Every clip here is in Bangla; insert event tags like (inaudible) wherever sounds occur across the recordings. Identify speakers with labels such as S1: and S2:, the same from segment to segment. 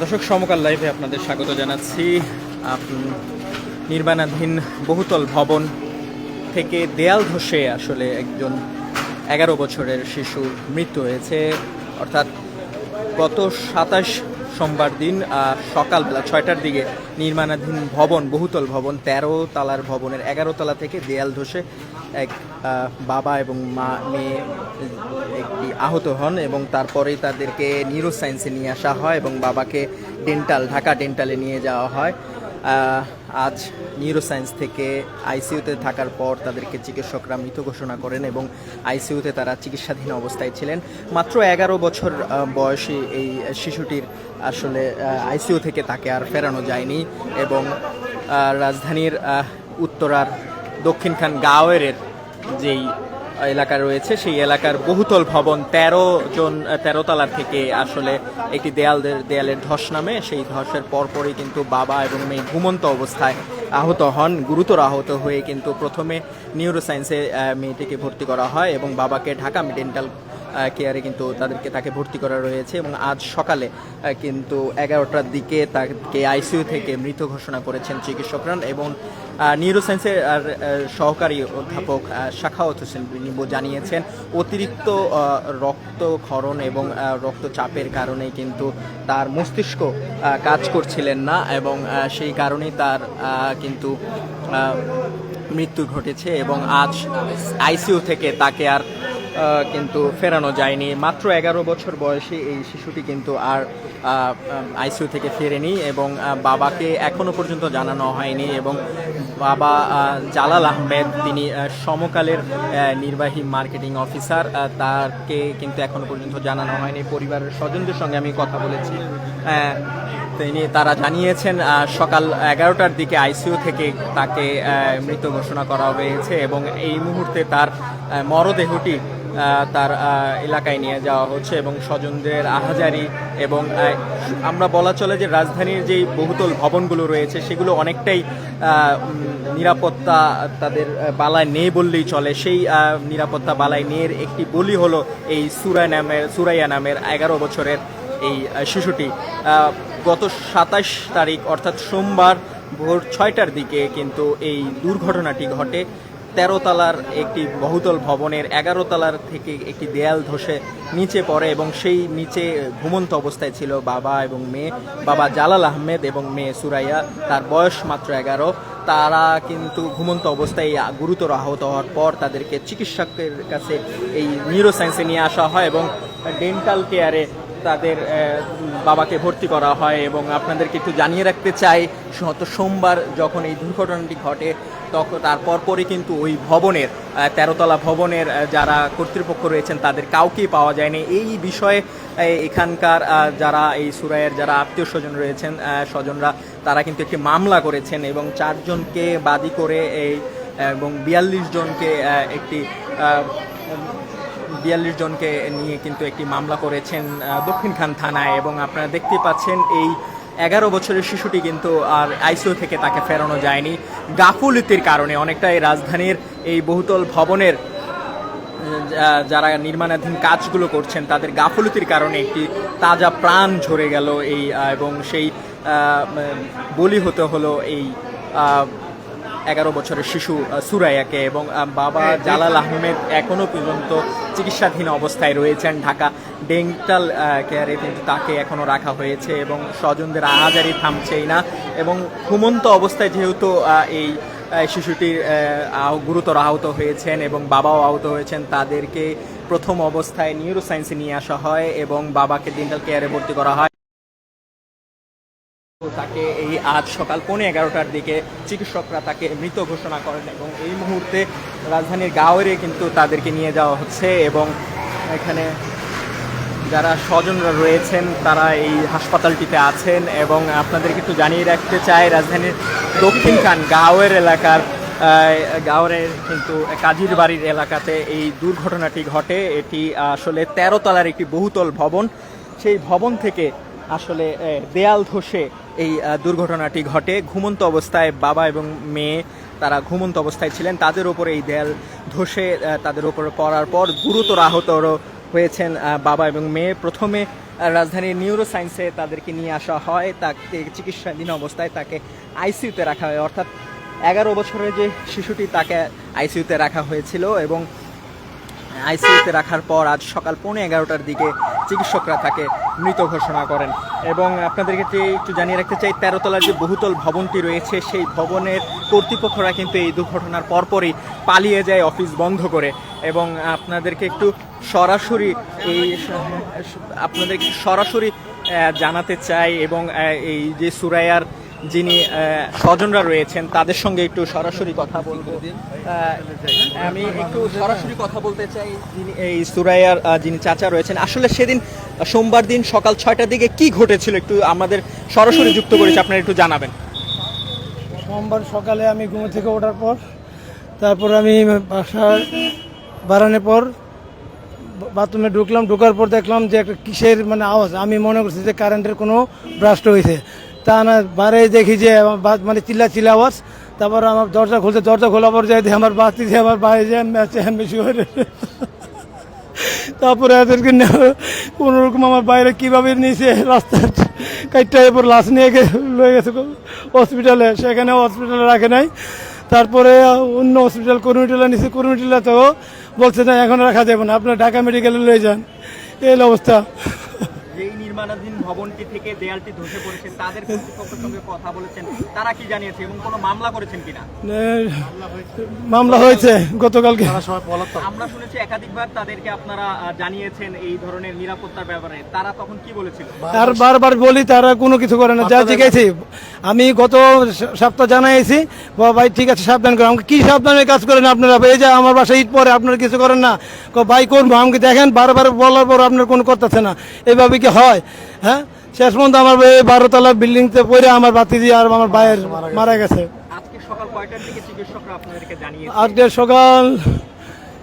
S1: দর্শক, সমকাল লাইভে আপনাদের স্বাগত জানাচ্ছি। নির্মাণাধীন বহুতল ভবন থেকে দেয়াল ধসে আসলে একজন এগারো বছরের শিশুর মৃত্যু হয়েছে। অর্থাৎ গত সাতাশ সোমবার দিন সকালবেলা ছয়টার দিকে নির্মাণাধীন ভবন, বহুতল ভবন, তেরো তালার ভবনের এগারো তলা থেকে দেয়াল ধসে এক বাবা এবং মা, মেয়ে, একটি আহত হন এবং তারপরেই তাদেরকে নিউরো সায়েন্সে নিয়ে আসা হয় এবং বাবাকে ডেন্টাল ঢাকা ডেন্টালে নিয়ে যাওয়া হয়। আজ নিউরো সায়েন্স থেকে আইসিইউতে থাকার পর তাদেরকে চিকিৎসকরা মৃত ঘোষণা করেন এবং আইসিইউতে তারা চিকিৎসাধীন অবস্থায় ছিলেন। মাত্র এগারো বছর বয়সী এই শিশুটির আসলে আইসিইউ থেকে তাকে আর ফেরানো যায়নি এবং রাজধানীর উত্তরার দক্ষিণখান গাওয়ের যেই এলাকা রয়েছে, সেই এলাকার বহুতল ভবন তেরো জন, তেরো তলার থেকে আসলে একটি দেয়াল দেয়ালের ধস নামে। সেই ধসের পরপরই কিন্তু বাবা এবং মেয়ে ঘুমন্ত অবস্থায় আহত হন। গুরুতর আহত হয়ে কিন্তু প্রথমে নিউরো সায়েন্সে মেয়েটিকে ভর্তি করা হয় এবং বাবাকে ঢাকা ডেন্টাল কেয়ারে কিন্তু তাদেরকে তাকে ভর্তি করা রয়েছে এবং আজ সকালে কিন্তু এগারোটার দিকে তাকে আইসিইউ থেকে মৃত ঘোষণা করেছেন চিকিৎসকরা এবং নিউরো সায়েন্সের সহকারী অধ্যাপক আহ, শাখাওয়াত হোসেন নিবু জানিয়েছেন অতিরিক্ত রক্তক্ষরণ এবং রক্তচাপের কারণে কিন্তু তার মস্তিষ্ক কাজ করছিলেন না এবং সেই কারণেই তার কিন্তু মৃত্যু ঘটেছে এবং আজ আইসিইউ থেকে তাকে আর কিন্তু ফেরানো যায়নি। মাত্র এগারো বছর বয়সী এই শিশুটি কিন্তু আর আইসিইউ থেকে ফেরেনি এবং বাবাকে এখনও পর্যন্ত জানানো হয়নি এবং বাবা জালাল আহমেদ, তিনি সমকালের নির্বাহী মার্কেটিং অফিসার তাকে কিন্তু এখনও পর্যন্ত জানানো হয়নি। পরিবারের স্বজনদের সঙ্গে আমি কথা বলেছি। তিনি, তারা জানিয়েছেন সকাল এগারোটার দিকে আইসিইউ থেকে তাকে মৃত ঘোষণা করা হয়েছে এবং এই মুহূর্তে তার মরদেহটি তার এলাকায় নিয়ে যাওয়া হচ্ছে এবং স্বজনদের আহাজারি এবং আমরা বলা চলে যে রাজধানীর যেই বহুতল ভবনগুলো রয়েছে, সেগুলো অনেকটাই নিরাপত্তা তাদের বালায় নেই বললেই চলে। সেই নিরাপত্তা বালায় নেয়ের একটি বলি হলো এই সুরাই নামের, সুরাইয়া নামের এগারো বছরের এই শিশুটি। গত সাতাশ তারিখ, অর্থাৎ সোমবার ভোর ছয়টার দিকে কিন্তু এই দুর্ঘটনাটি ঘটে। তেরো তলার একটি বহুতল ভবনের এগারো তলার থেকে একটি দেয়াল ধসে নিচে পড়ে এবং সেই নিচে ঘুমন্ত অবস্থায় ছিল বাবা এবং মেয়ে, বাবা জালাল আহমেদ এবং মেয়ে সুরাইয়া। তার বয়স মাত্র এগারো। তারা কিন্তু ঘুমন্ত অবস্থায় গুরুতর আহত হওয়ার পর তাদেরকে চিকিৎসকের কাছে এই নিউরো সায়েন্সে নিয়ে আসা হয় এবং ডেন্টাল কেয়ারে তাদের বাবাকে ভর্তি করা হয় এবং আপনাদেরকে একটু জানিয়ে রাখতে চাই গত সোমবার যখন এই দুর্ঘটনাটি ঘটে তখন তারপর পরে কিন্তু ওই ভবনের তেরোতলা ভবনের যারা কর্তৃপক্ষ রয়েছেন, তাদের কাউকেই পাওয়া যায়নি। এই বিষয়ে এখানকার যারা এই সুরাইয়ের যারা আত্মীয় স্বজন রয়েছেন স্বজনরা, তারা কিন্তু একটি মামলা করেছেন এবং চারজনকে বাদী করে এই, এবং বিয়াল্লিশ জনকে একটি বিয়াল্লিশ জনকে নিয়ে কিন্তু একটি মামলা করেছেন আহ, দক্ষিণখান থানায় এবং আপনারা দেখতে পাচ্ছেন এই এগারো বছরের শিশুটি কিন্তু আর আইসিইউ থেকে তাকে ফেরানো যায়নি। গাফুলিতির কারণে অনেকটাই রাজধানীর এই বহুতল ভবনের যারা নির্মাণাধীন কাজগুলো করছেন তাদের গাফলতির কারণে একটি তাজা প্রাণ ঝরে গেল এই এবং সেই বলি হতে হলো এই এগারো বছরের শিশু সুরাইয়াকে এবং বাবা জালাল আহমেদ এখনও পর্যন্ত চিকিৎসাধীন অবস্থায় রয়েছেন ঢাকা ডেন্টাল কেয়ারে কিন্তু তাকে এখনও রাখা হয়েছে এবং স্বজনদের আহাজারি থামছেই না এবং ঘুমন্ত অবস্থায় যেহেতু এই শিশুটির গুরুতর আহত হয়েছেন এবং বাবাও আহত হয়েছেন তাদেরকে প্রথম অবস্থায় নিউরো সায়েন্সে নিয়ে আসা হয় এবং বাবাকে ডেন্টাল কেয়ারে ভর্তি করা হয়। তাকে এই আজ সকাল পৌনে এগারোটার দিকে চিকিৎসকরা তাকে মৃত ঘোষণা করেন এবং এই মুহূর্তে রাজধানীর গাঁওয়ে কিন্তু তাদেরকে নিয়ে যাওয়া হচ্ছে এবং এখানে যারা স্বজনরা রয়েছেন, তারা এই হাসপাতালটিতে আছেন এবং আপনাদেরকে একটু জানিয়ে রাখতে চাই, রাজধানীর দক্ষিণখান গাঁওয়ের এলাকার গাঁওয়ের কিন্তু কাজীর বাড়ির এলাকাতে এই দুর্ঘটনাটি ঘটে। এটি আসলে তেরো তলার একটি বহুতল ভবন। সেই ভবন থেকে আসলে দেয়াল ধসে এই দুর্ঘটনাটি ঘটে। ঘুমন্ত অবস্থায় বাবা এবং মেয়ে তারা ঘুমন্ত অবস্থায় ছিলেন। তাদের ওপরে এই দেয়াল ধসে তাদের ওপরে পড়ার পর গুরুতর আহত হয়েছেন বাবা এবং মেয়ে। প্রথমে রাজধানীর নিউরো সায়েন্সে তাদেরকে নিয়ে আসা হয়। তাকে চিকিৎসাধীন অবস্থায় তাকে আইসিইউতে রাখা হয়। অর্থাৎ এগারো বছরের যে শিশুটি তাকে আইসিইউতে রাখা হয়েছিল এবং আইসিইউতে রাখার পর আজ সকাল পৌনে এগারোটার দিকে চিকিৎসকরা তাকে মৃত ঘোষণা করেন। এবং আপনাদেরকে একটু জানিয়ে রাখতে চাই, তেরোতলার যে বহুতল ভবনটি রয়েছে, সেই ভবনের কর্তৃপক্ষরা কিন্তু এই দুর্ঘটনার পরপরই পালিয়ে যায় অফিস বন্ধ করে। এবং আপনাদেরকে একটু সরাসরি এই আপনাদেরকে সরাসরি জানাতে চাই এবং এই যে সুরাইয়ার যিনি স্বজনরা রয়েছেন, তাদের সঙ্গে একটু সরাসরি কথা বলব। আমি একটু সরাসরি কথা বলতে চাই যিনি, এই সুরাইয়ার যিনি চাচা রয়েছেন। আসলে সেদিন সোমবার দিন সকাল ছয়টার দিকে কি ঘটেছিল? একটু আমাদের সরাসরি যুক্ত করেছে আপনারা একটু জানাবেন।
S2: সোমবার সকালে আমি ঘুম থেকে ওঠার পর, তারপর আমি বাসায় বাড়ানোর পর বাথরুমে ঢুকলাম। ঢোকার পর দেখলাম যে একটা কিসের মানে আওয়াজ। আমি মনে করছি যে কারেন্টের কোনো ব্রাস্ট হয়েছে। তা দেখি যে মানে চিল্লা চিল্লা আওয়াজ। তারপর আমার দরজা খুলতে, দরজা খোলার পর যাই আমার বাতি দিয়ে আমার বাইরে যে ম্যাচে বেশি হয়ে তারপরে এদেরকে কোন রকম আমার বাইরে কীভাবে নিয়েছে, রাস্তার কাইটটা এরপর লাশ নিয়ে লয়ে গেছে হসপিটালে সেখানে হসপিটালে রাখে নাই। তারপরে অন্য হসপিটাল কর্মীটিলা নিচে কর্মীটিলা তো বলছে না, এখন রাখা যাবে না। আপনার ঢাকা মেডিকেলে লয়ে যান। এই অবস্থা।
S1: নির্মাণাধীন ভবনটি থেকে দেয়ালটি ধসে পড়েছে। তাদের কর্তৃপক্ষের সঙ্গে কথা বলেছেন। তারা কি জানিয়েছে এবং কোনো মামলা করেছেন কিনা?
S2: মামলা হয়েছে গতকালকে।
S1: আমরা শুনেছি একাধিকবার তাদেরকে আপনারা জানিয়েছেন এই ধরনের নিরাপত্তার ব্যাপারে। তারা তখন কি বলেছিল?
S2: আর বারবার বলি তারা কোনো কিছু করে না। যা জিজ্ঞাসি আমি গত সপ্তাহ জানাইছি বাবা ভাই ঠিক আছে সাবধান করে। আমাকে কি সাবধানে কাজ করেন আপনারা? এই যে আমার বাসায় ঈদ পরে আপনারা কিছু করেন না। ভাই করব আমাকে দেখেন বারবার বলার পর আপনার কোনো করতেছে না। এইভাবে কি হয়? হ্যাঁ? শেষ পর্যন্ত আমার এই বারোতলা বিল্ডিংতে পড়ে আমার বাতি দিয়ে আর আমার ভাইয়ের মারা গেছে।
S1: আজকে সকাল কয়টার দিকে চিকিৎসকরা আপনাদেরকে জানিয়েছে?
S2: আজকে সকাল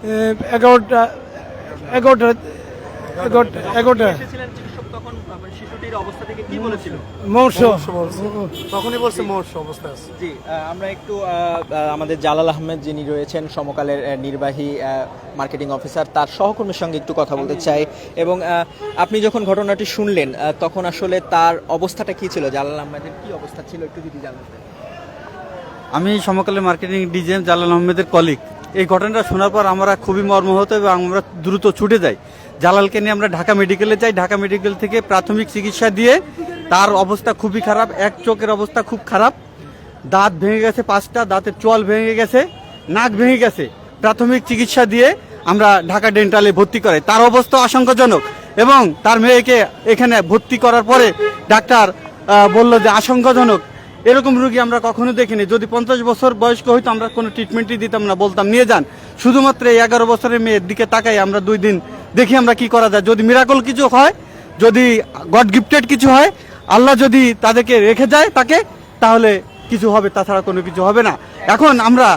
S2: এ, এগারোটা এগারোটা এগারোটা এগারোটা।
S1: শিশুটির অবস্থা থেকে কি বলেছিল?
S2: মৌর্ষ
S3: তখনই বলছে মোর অবস্থা আছে।
S1: জি আমরা একটু আমাদের জালাল আহমেদ যিনি রয়েছেন সমকালের নির্বাহী মার্কেটিং অফিসার তার সহকর্মীর সঙ্গে একটু কথা বলতে চাই। এবং আপনি যখন ঘটনাটি শুনলেন তখন আসলে তার অবস্থাটা কি ছিল? জালাল আহমেদের কি অবস্থা ছিল? একটু যদি জানাতেন
S3: আমি সমকালের মার্কেটিং ডিজিএম জালাল আহমেদের কলিগ এই ঘটনাটা শোনার পর আমরা খুবই মর্মাহত এবং আমরা দ্রুত ছুটে যাই। জালালকে নিয়ে আমরা ঢাকা মেডিকেলে যাই। ঢাকা মেডিকেল থেকে প্রাথমিক চিকিৎসা দিয়ে তার অবস্থা খুবই খারাপ, এক চোখের অবস্থা খুব খারাপ। দাঁত ভেঙে গেছে পাঁচটা, দাঁতের চোয়াল ভেঙে গেছে, নাক ভেঙে গেছে। প্রাথমিক চিকিৎসা দিয়ে আমরা ঢাকা ডেন্টালে ভর্তি করে তার অবস্থা আশঙ্কাজনক এবং তার মেয়েকে এখানে ভর্তি করার পরে ডাক্তার বলল যে আশঙ্কাজনক। এরকম রুগী আমরা কখনো দেখিনি। যদি পঞ্চাশ বছর বয়স্ক হইতো আমরা কোনো ট্রিটমেন্টই দিতাম না, বলতাম, নিয়ে যান। শুধুমাত্র এই এগারো বছরের মেয়ের দিকে তাকাই আমরা দুই দিন দেখি আমরা কি করা যায়। যদি মিরাকল কিছু হয়, যদি গড গিফটেড কিছু হয়, আল্লাহ যদি তাদেরকে রেখে যায় তাকে, তাহলে কিছু হবে, তাছাড়া কোনো কিছু হবে না। এখন আমরা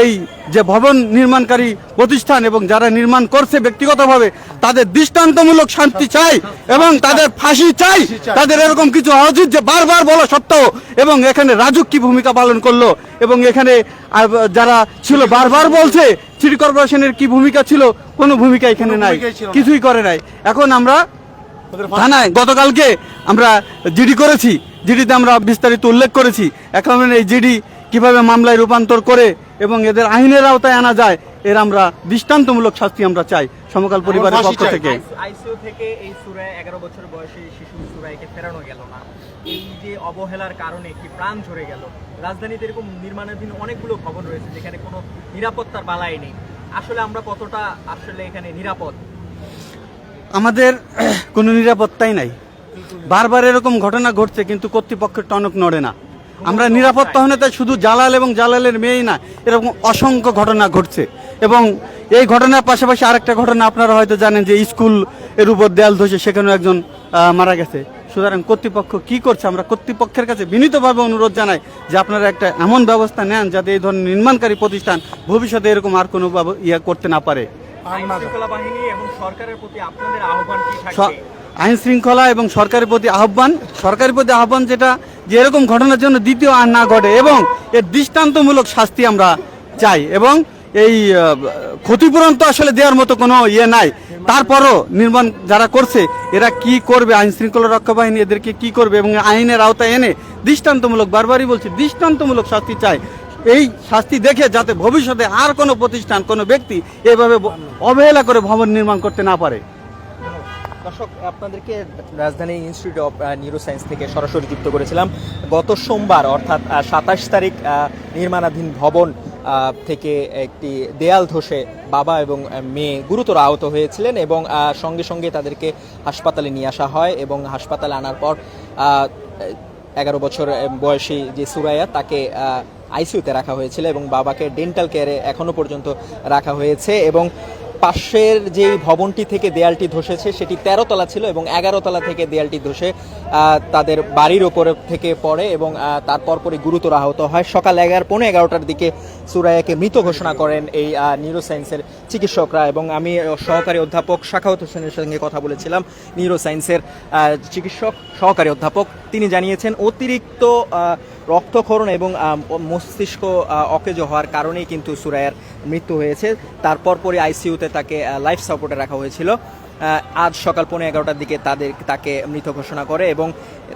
S3: এই যে ভবন নির্মাণকারী প্রতিষ্ঠান এবং যারা নির্মাণ করছে ব্যক্তিগতভাবে তাদের দৃষ্টান্তমূলক শান্তি চাই এবং তাদের ফাঁসি চাই। তাদের এরকম কিছু উচিত যে বারবার বলা সত্ত্বেও এবং এখানে রাজুক কি ভূমিকা পালন করল এবং এখানে যারা ছিল বারবার বলছে সিটি কর্পোরেশনের কি ভূমিকা ছিল কোনো ভূমিকা এখানে নাই। কিছুই করে নাই। এখন আমরা থানায় গতকালকে আমরা জিডি করেছি। জিডিতে আমরা বিস্তারিত উল্লেখ করেছি। এখন এই জিডি কীভাবে মামলায় রূপান্তর করে এবং এদের আইনের আওতায় আনা যায়। এর আমরা দৃষ্টান্তমূলক শাস্তি আমরা চাই সমকাল পরিবারের পক্ষ থেকে।
S1: আইসিইউ থেকে এই সুরায় এগারো বছর বয়সী শিশু সুরাইকে ফেরানো গেল না। এই যে অবহেলার কারণে কি প্রাণ ঝরে গেল? রাজধানীতে এরকম নির্মাণাধীন অনেকগুলো ভবন রয়েছে যেখানে কোনো নিরাপত্তার বালাই নেই। আসলে আমরা কতটা আসলে এখানে নিরাপদ?
S3: আমাদের (clears throat) কোনো নিরাপত্তাই নাই। বারবার এরকম ঘটনা ঘটছে কিন্তু কর্তৃপক্ষের টনক নড়ে না। আমরা নিরাপত্তা নিরাপত্তাহীনতা শুধু জালাল এবং জালালের মেয়েই না এরকম অসংখ্য ঘটনা ঘটছে। এবং এই ঘটনার পাশাপাশি আরেকটা ঘটনা আপনারা হয়তো জানেন যে স্কুলের উপর দেয়াল ধসে সেখানেও একজন মারা গেছে। সুতরাং কর্তৃপক্ষ কি করছে আমরা কর্তৃপক্ষের কাছে বিনীতভাবে অনুরোধ জানাই যে আপনারা একটা এমন ব্যবস্থা নেন যাতে এই ধরনের নির্মাণকারী প্রতিষ্ঠান ভবিষ্যতে এরকম আর কোনো ইয়ে করতে না পারে।
S1: আইন শৃঙ্খলা এবং সরকারের প্রতি আহ্বান
S3: সরকারের প্রতি আহ্বান যেটা যে এরকম ঘটনার জন্য দ্বিতীয় আর না ঘটে এবং এর দৃষ্টান্তমূলক শাস্তি আমরা চাই এবং এই ক্ষতিপূরণ তো আসলে দেওয়ার মতো কোনো ইয়ে নাই। তারপরও নির্মাণ যারা করছে, এরা কি করবে? আইন শৃঙ্খলা রক্ষা বাহিনী এদেরকে কি করবে এবং আইনের আওতায় এনে দৃষ্টান্তমূলক বারবারই বলছি, দৃষ্টান্তমূলক শাস্তি চাই। এই শাস্তি দেখে যাতে ভবিষ্যতে আর কোনো প্রতিষ্ঠান, কোনো ব্যক্তি এভাবে অবহেলা করে ভবন নির্মাণ করতে না পারে।
S1: দর্শক, আপনাদেরকে রাজধানী ইনস্টিটিউট অফ নিউরো সায়েন্স থেকে সরাসরি যুক্ত করেছিলাম। গত সোমবার, অর্থাৎ সাতাশ তারিখ নির্মাণাধীন ভবন থেকে একটি দেয়াল ধসে বাবা এবং মেয়ে গুরুতর আহত হয়েছিলেন এবং সঙ্গে সঙ্গে তাদেরকে হাসপাতালে নিয়ে আসা হয় এবং হাসপাতালে আনার পর এগারো বছর বয়সী যে সুরাইয়া, তাকে আইসিইউতে রাখা হয়েছিল এবং বাবাকে ডেন্টাল কেয়ারে এখনও পর্যন্ত রাখা হয়েছে এবং পাশের যেই ভবনটি থেকে দেয়ালটি ধসেছে, সেটি তেরো তলা ছিল এবং এগারো তলা থেকে দেয়ালটি ধসে তাদের বাড়ির ওপর থেকে পড়ে এবং তারপর পরে গুরুতর আহত হয়। সকাল এগারো পনেরো এগারোটার দিকে সুরাইয়াকে মৃত ঘোষণা করেন এই নিউরো সায়েন্সের চিকিৎসকরা। এবং আমি সহকারী অধ্যাপক শাখাওয়াত হোসেনের সঙ্গে কথা বলেছিলাম। নিউরো সায়েন্সের চিকিৎসক, সহকারী অধ্যাপক। তিনি জানিয়েছেন, অতিরিক্ত রক্তক্ষরণ এবং মস্তিষ্ক অকেজো হওয়ার কারণেই কিন্তু সুরাইয়ার মৃত্যু হয়েছে। তারপর পরে আইসিইউতে তাকে লাইফ সাপোর্টে রাখা হয়েছিল। আজ সকাল পৌনে এগারোটার দিকে তাদের, তাকে মৃত ঘোষণা করে এবং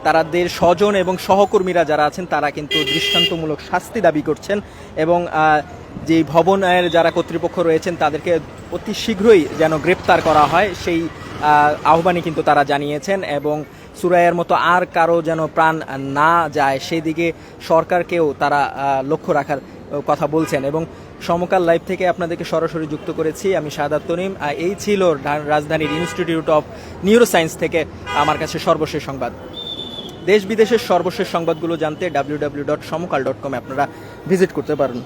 S1: তাদের স্বজন এবং সহকর্মীরা যারা আছেন, তারা কিন্তু দৃষ্টান্তমূলক শাস্তি দাবি করছেন এবং যে ভবনের যারা কর্তৃপক্ষ রয়েছেন, তাদেরকে অতি শীঘ্রই যেন গ্রেপ্তার করা হয়, সেই আহ্বানই কিন্তু তারা জানিয়েছেন এবং সুরাইয়ের মতো আর কারও যেন প্রাণ না যায় সেই দিকে সরকারকেও তারা লক্ষ্য রাখার কথা বলছেন এবং সমকাল লাইভ থেকে আপনাদেরকে সরাসরি যুক্ত করেছি আমি সাদাত তনিম। এই ছিল রাজধানীর ইনস্টিটিউট অফ নিউরো সায়েন্স থেকে আমার কাছে সর্বশেষ সংবাদ। দেশ বিদেশের সর্বশেষ সংবাদগুলো জানতে W W dot Samakal dot com আপনারা ভিজিট করতে পারেন।